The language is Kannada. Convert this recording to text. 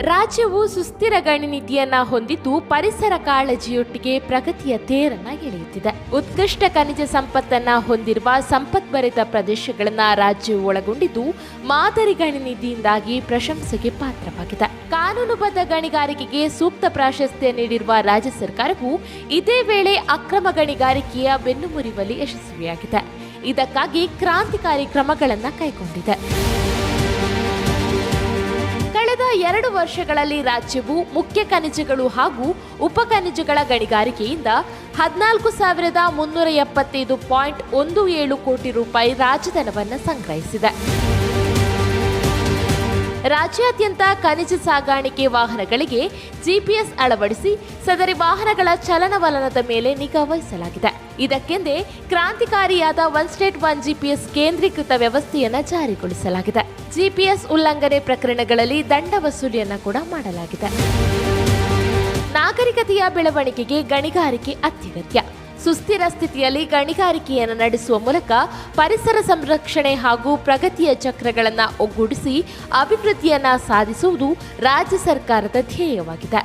ರಾಜ್ಯವು ಸುಸ್ಥಿರ ಗಣಿ ನೀತಿಯನ್ನ ಹೊಂದಿದ್ದು ಪರಿಸರ ಕಾಳಜಿಯೊಟ್ಟಿಗೆ ಪ್ರಗತಿಯ ತೇರನ್ನ ಎಳೆಯುತ್ತಿದೆ. ಉತ್ಕೃಷ್ಟ ಖನಿಜ ಸಂಪತ್ತನ್ನ ಹೊಂದಿರುವ ಸಂಪತ್ಭರಿತ ಪ್ರದೇಶಗಳನ್ನ ರಾಜ್ಯವು ಒಳಗೊಂಡಿದ್ದು ಮಾದರಿ ಗಣಿ ನೀತಿಯಿಂದಾಗಿ ಪ್ರಶಂಸೆಗೆ ಪಾತ್ರವಾಗಿದೆ. ಕಾನೂನುಬದ್ಧ ಗಣಿಗಾರಿಕೆಗೆ ಸೂಕ್ತ ಪ್ರಾಶಸ್ತ್ಯ ನೀಡಿರುವ ರಾಜ್ಯ ಸರ್ಕಾರವು ಇದೇ ವೇಳೆ ಅಕ್ರಮ ಗಣಿಗಾರಿಕೆಯ ಬೆನ್ನು ಮುರಿವಲ್ಲಿ ಯಶಸ್ವಿಯಾಗಿದೆ. ಇದಕ್ಕಾಗಿ ಕ್ರಾಂತಿಕಾರಿ ಕ್ರಮಗಳನ್ನು ಕೈಗೊಂಡಿದೆ. ಎರಡು ವರ್ಷಗಳಲ್ಲಿ ರಾಜ್ಯವು ಮುಖ್ಯ ಖನಿಜಗಳು ಹಾಗೂ ಉಪ ಖನಿಜಗಳ ಗಣಿಗಾರಿಕೆಯಿಂದ ಹದಿನಾಲ್ಕು ಸಾವಿರದ ಮುನ್ನೂರ ಎಪ್ಪತ್ತೈದು ಪಾಯಿಂಟ್ ಒಂದು ಏಳು ಕೋಟಿ ರೂಪಾಯಿ ರಾಜಧನವನ್ನು ಸಂಗ್ರಹಿಸಿದೆ. ರಾಜ್ಯಾದ್ಯಂತ ಖನಿಜ ಸಾಗಾಣಿಕೆ ವಾಹನಗಳಿಗೆ ಜಿಪಿಎಸ್ ಅಳವಡಿಸಿ ಸದರಿ ವಾಹನಗಳ ಚಲನವಲನದ ಮೇಲೆ ನಿಗಾ ವಹಿಸಲಾಗಿದೆ. ಇದಕ್ಕೆಂದೇ ಕ್ರಾಂತಿಕಾರಿಯಾದ ಒನ್ ಸ್ಟೇಟ್ ಒನ್ ಜಿಪಿಎಸ್ ಕೇಂದ್ರೀಕೃತ ವ್ಯವಸ್ಥೆಯನ್ನು ಜಾರಿಗೊಳಿಸಲಾಗಿದೆ. ಜಿಪಿಎಸ್ ಉಲ್ಲಂಘನೆ ಪ್ರಕರಣಗಳಲ್ಲಿ ದಂಡ ವಸೂಲಿಯನ್ನು ಕೂಡ ಮಾಡಲಾಗಿದೆ. ನಾಗರಿಕತೆಯ ಬೆಳವಣಿಗೆಗೆ ಗಣಿಗಾರಿಕೆ ಅತ್ಯಗತ್ಯ. ಸುಸ್ಥಿರ ಸ್ಥಿತಿಯಲ್ಲಿ ಗಣಿಗಾರಿಕೆಯನ್ನು ನಡೆಸುವ ಮೂಲಕ ಪರಿಸರ ಸಂರಕ್ಷಣೆ ಹಾಗೂ ಪ್ರಗತಿಯ ಚಕ್ರಗಳನ್ನು ಒಗ್ಗೂಡಿಸಿ ಅಭಿವೃದ್ಧಿಯನ್ನು ಸಾಧಿಸುವುದು ರಾಜ್ಯ ಸರ್ಕಾರದ ಧ್ಯೇಯವಾಗಿದೆ.